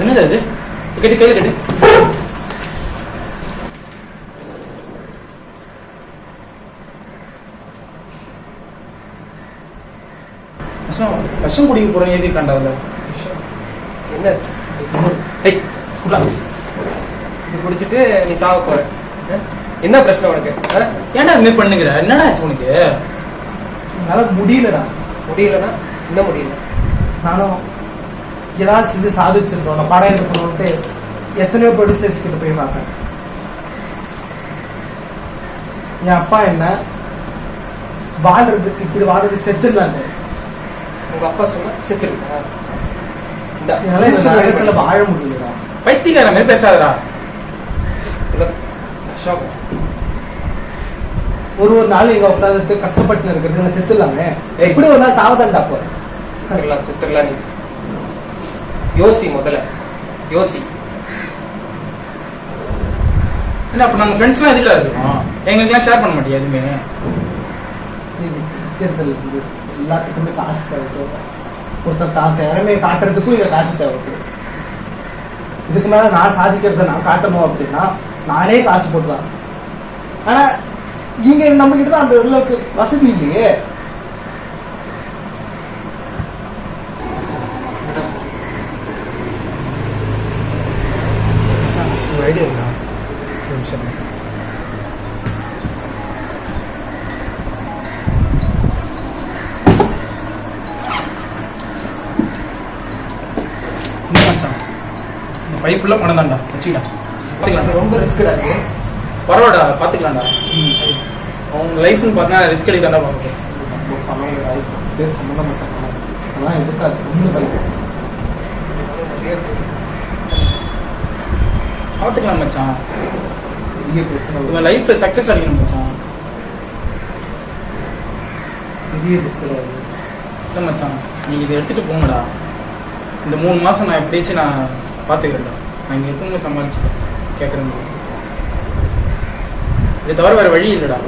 என்னடா இது கட்டி கையில் கட்டு. விஷம் விஷம் குடிக்க போறேன் எதுக்கு கண்டாவில் என்ன? டேய் குடா இது குடிச்சிட்டு நீ சாக போற? என்ன பிரச்சனை உனக்கு? ஏன்டா இது மாதிரி பண்ணுங்கிற என்னடா ஆச்சு உனக்கு? என்னால முடியலடா. முடியலன்னா? என்ன முடியல. நானும் ஏதாவது செஞ்சு சாதிச்சிருந்தோம் நான் படம் எடுக்கணும்ட்டு எத்தனையோ ப்ரொடியூசர்ஸ் கிட்ட போய் பார்த்தேன். என் அப்பா என்ன வாழ்றதுக்கு இப்படி வாழ்றதுக்கு செத்துடலான்ட்டு உங்க அப்பா சொன்னா செத்துரு இந்த என்னால இந்த நரகத்துல வாழ முடியலடா. பைத்தியக்கார மாதிரி பேசாதடா. ஒரு ஒரு நாள் இங்க உட்காந்துட்டு கஷ்டப்பட்டு இருக்கிறது செத்துடலாமே. எப்படி ஒரு நாள் சாவதான்டா போ செத்துடலாம் செத்துடலாம் நீ. யோசி முதல்ல. யோசி. என்ன அப்ப நாங்க ஃப்ரெண்ட்ஸ்லாம் எதுல இருக்கோம்? எங்களுக்குலாம் ஷேர் பண்ண மாட்டியா எதுவுமே? தேர்தல் எல்லாத்துக்குமே காசு தேவைப்படும். ஒருத்தர் தான் திறமையை காட்டுறதுக்கும் இங்க காசு தேவைப்படும். இதுக்கு மேல நான் சாதிக்கிறத நான் காட்டணும் அப்படின்னா நானே காசு போட்டுதான். ஆனா இங்க நம்ம கிட்ட தான் அந்த அளவுக்கு வசதி இல்லையே. பை ஃபுல்லாக பணம் தான்டா வச்சுக்கிட்டா பார்த்துக்கலாம் ரொம்ப ரிஸ்க்டா இருக்கு. பரவாயில்டா பார்த்துக்கலாம்டா அவங்க லைஃப்னு பார்த்தா ரிஸ்க் எடுக்கலாம்டா பார்க்க பேர் சம்மந்தப்பட்ட அதெல்லாம் எதுக்காது. ஒன்று பைக்கு பார்த்துக்கலாம் மச்சான். பெரிய பிரச்சனை. லைஃப்ல சக்ஸஸ் அடிக்கணும் மச்சான். பெரிய ரிஸ்க் வருது இல்லை மச்சான். நீங்கள் இதை எடுத்துகிட்டு போங்கடா. இந்த மூணு மாதம் நான் எப்படியாச்சும் நான் பார்த்துக்கிறேன்டா நான் இங்கே இருக்கவங்க சமாளிச்சு கேட்குறேன் இதை தவிர வேறு வழி இல்லைடா.